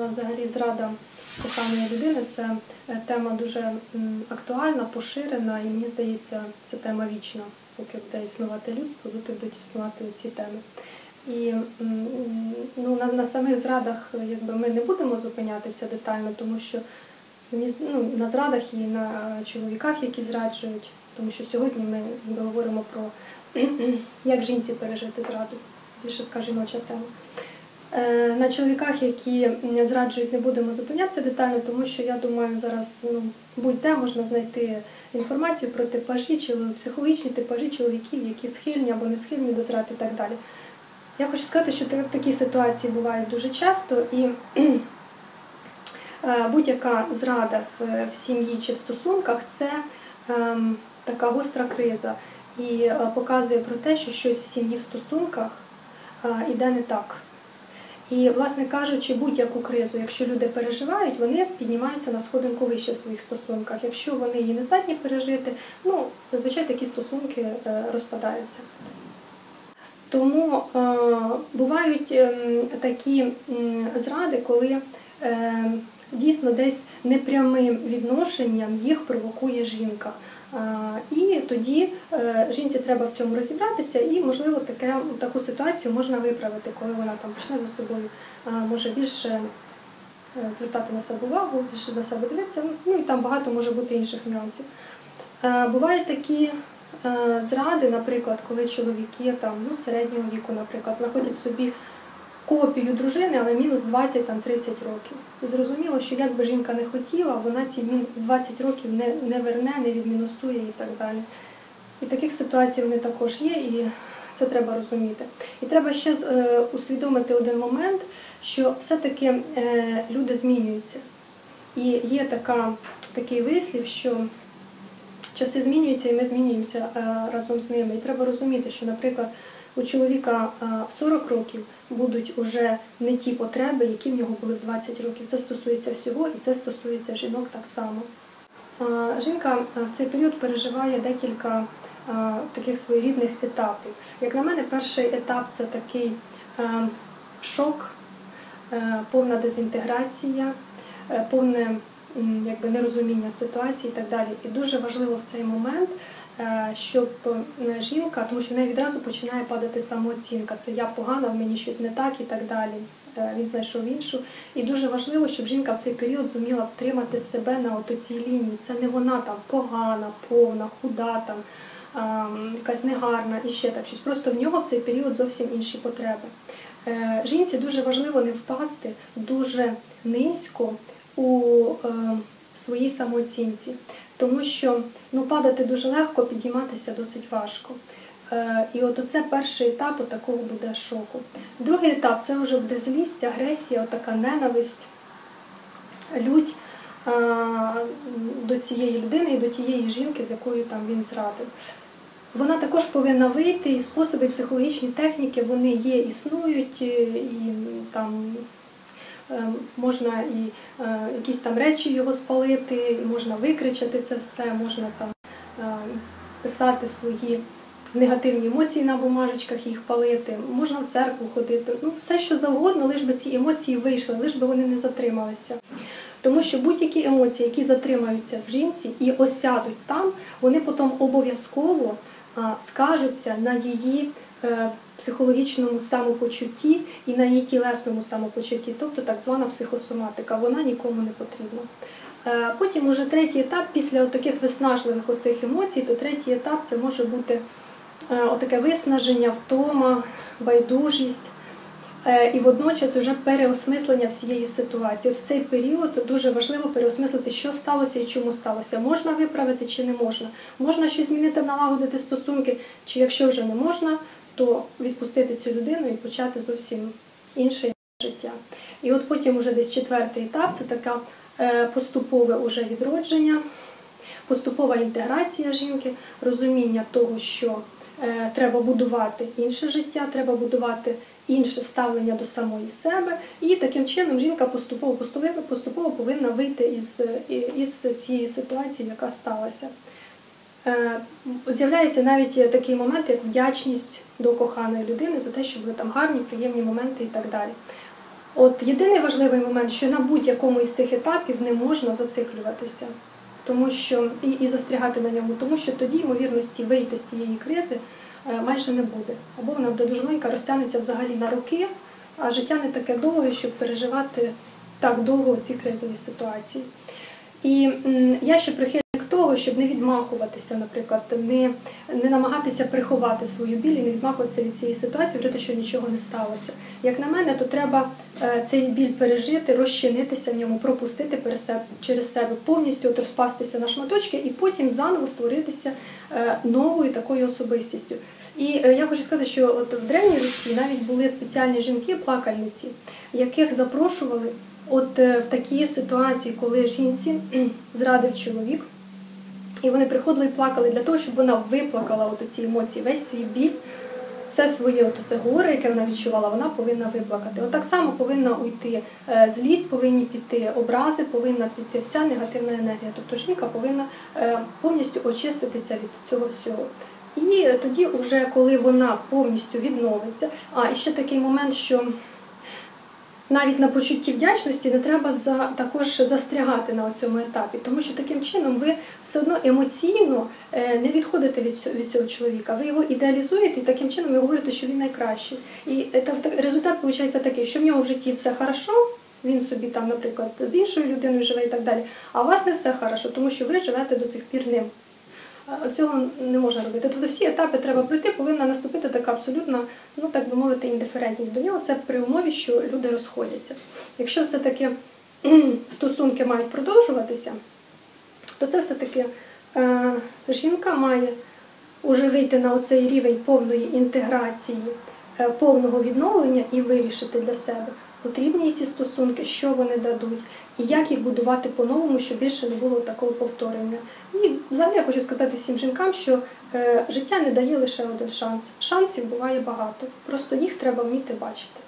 Взагалі, зрада коханої людини це е, тема дуже актуальна, поширена, і мені здається, це тема вічна. Поки буде існувати людство, будуть існувати ці теми. І ну, на, на самих зрадах якби, ми не будемо зупинятися детально, тому що ну, на зрадах і на чоловіках, які зраджують, тому що сьогодні ми говоримо про як жінці пережити зраду. Більше така жіноча тема. Е, На чоловіках, які зраджують, не будемо зупинятися детально, тому що я думаю, зараз ну, будь-де можна знайти інформацію про типажі, чи психологічні типажі чоловіків, які схильні або не схильні до зрад і так далі. Я хочу сказати, що такі ситуації бувають дуже часто, і е, будь-яка зрада в, сім'ї чи в стосунках це ем, така гостра криза і е, показує про те, що щось в сім'ї в стосунках іде не так. І, власне кажучи, будь-яку кризу, якщо люди переживають, вони піднімаються на сходинку вище в своїх стосунках. Якщо вони її не здатні пережити, ну зазвичай такі стосунки е, розпадаються. Тому е, бувають ем, такі зради, коли е, дійсно десь непрямим відношенням їх провокує жінка. І тоді е, жінці треба в цьому розібратися, і можливо таке таку ситуацію можна виправити, коли вона там почне за собою може більше е, звертати на себе увагу, більше на себе дивитися. Ну і там багато може бути інших нюансів. Е, Бувають такі зради, наприклад, коли чоловіки там ну середнього віку, наприклад, знаходять собі копію дружини, але мінус 20-30 років. І зрозуміло, що як би жінка не хотіла, вона ці 20 років не, не верне, не відмінусує і так далі. І таких ситуацій вони також є, і це треба розуміти. І треба ще е, усвідомити один момент, що все-таки е, люди змінюються. І є така, такий вислів, що часи змінюються, і ми змінюємося е, разом з ними. І треба розуміти, що, наприклад, у чоловіка е, в 40 років будуть уже не ті потреби, які в нього були в 20 років. Це стосується всього, і це стосується жінок так само. Е, Жінка е, в цей період переживає декілька таких своєрідних етапів. Як на мене, перший етап це такий шок, повна дезінтеграція, повне якби, нерозуміння ситуації і так далі. І дуже важливо в цей момент, щоб е, жінка, тому що в неї відразу починає падати самооцінка. Це я погана, в мені щось не так і так далі. Е, Він знайшов іншу. І дуже важливо, щоб жінка в цей період зуміла втримати себе на цій лінії. Це не вона там погана, повна, худа там. Якась негарна і ще так щось. Просто в нього в цей період зовсім інші потреби. Е, Жінці дуже важливо не впасти дуже низько у е, своїй самооцінці, тому що ну, падати дуже легко, підійматися досить важко. Е, І от оце перший етап от такого буде шоку. Другий етап це вже буде злість, агресія, отака ненависть, лють до цієї людини і до тієї жінки, з якою там він зрадив. Вона також повинна вийти, і способи психологічні техніки вони є, існують, і, там можна і е, якісь там речі його спалити, можна викричати це все, можна там е, писати свої негативні емоції на бумажечках, їх палити, можна в церкву ходити. Ну, все що завгодно, лиш би ці емоції вийшли, лиш би вони не затрималися. Тому що будь-які емоції, які затримаються в жінці і осядуть там, вони потім обов'язково скажуться на її е, психологічному самопочутті і на її тілесному самопочутті, тобто так звана психосоматика. Вона нікому не потрібна. Е, Потім уже третій етап, після таких виснажливих оцих емоцій, то третій етап це може бути е, отаке виснаження, втома, байдужість. Е, І водночас вже переосмислення всієї ситуації. От в цей період дуже важливо переосмислити, що сталося і чому сталося. Можна виправити чи не можна. Можна щось змінити, налагодити стосунки, чи якщо вже не можна, то відпустити цю людину і почати зовсім інше життя. І от потім уже десь четвертий етап це така е, поступове уже відродження, поступова інтеграція жінки, розуміння того, що е, треба будувати інше життя, треба будувати інше ставлення до самої себе, і таким чином жінка поступово поступово, поступово повинна вийти із, із цієї ситуації, яка сталася. Е, З'являється навіть такий момент, як вдячність до коханої людини за те, що були там гарні, приємні моменти і так далі. От єдиний важливий момент, що на будь-якому із цих етапів не можна зациклюватися, тому що і, і застрягати на ньому, тому що тоді ймовірності вийти з цієї кризи е, майже не буде. Або вона буде дуже маленька, розтягнеться взагалі на роки, а життя не таке довге, щоб переживати так довго ці кризові ситуації. І я ще прихильник того, щоб не відмахуватися, наприклад, не, не намагатися приховати свою біль і не відмахуватися від цієї ситуації, говорити, що нічого не сталося. Як на мене, то треба е, цей біль пережити, розчинитися в ньому, пропустити через себе, повністю от розпастися на шматочки і потім заново створитися е, новою такою особистістю. І е, я хочу сказати, що от в Древній Русі навіть були спеціальні жінки-плакальниці, яких запрошували от в такі ситуації, коли жінці зрадив чоловік. І вони приходили і плакали для того, щоб вона виплакала от ці емоції, весь свій біль, все своє от це горе, яке вона відчувала, вона повинна виплакати. От так само повинна уйти е, злість, повинні піти образи, повинна піти вся негативна енергія. Тобто жінка повинна е, повністю очиститися від цього всього. І тоді, вже коли вона повністю відновиться, а і ще такий момент, що навіть на почутті вдячності не треба за також застрягати на цьому етапі, тому що таким чином ви все одно емоційно е, не відходите від цього, від цього чоловіка. Ви його ідеалізуєте і таким чином ви говорите, що він найкращий. І е, та- та- результат виходить такий, що в нього в житті все хорошо. Він собі там, наприклад, з іншою людиною живе і так далі. А у вас не все хорошо, тому що ви живете до цих пір ним. Цього не можна робити. Тобто всі етапи треба пройти, повинна наступити така абсолютна, ну так би мовити, індиферентність до нього. Це при умові, що люди розходяться. Якщо все-таки стосунки мають продовжуватися, то це все-таки е, жінка має уже вийти на оцей рівень повної інтеграції, е, повного відновлення і вирішити для себе, потрібні ці стосунки, що вони дадуть, і як їх будувати по-новому, щоб більше не було такого повторення. І взагалі я хочу сказати всім жінкам, що е, життя не дає лише один шанс. Шансів буває багато. Просто їх треба вміти бачити.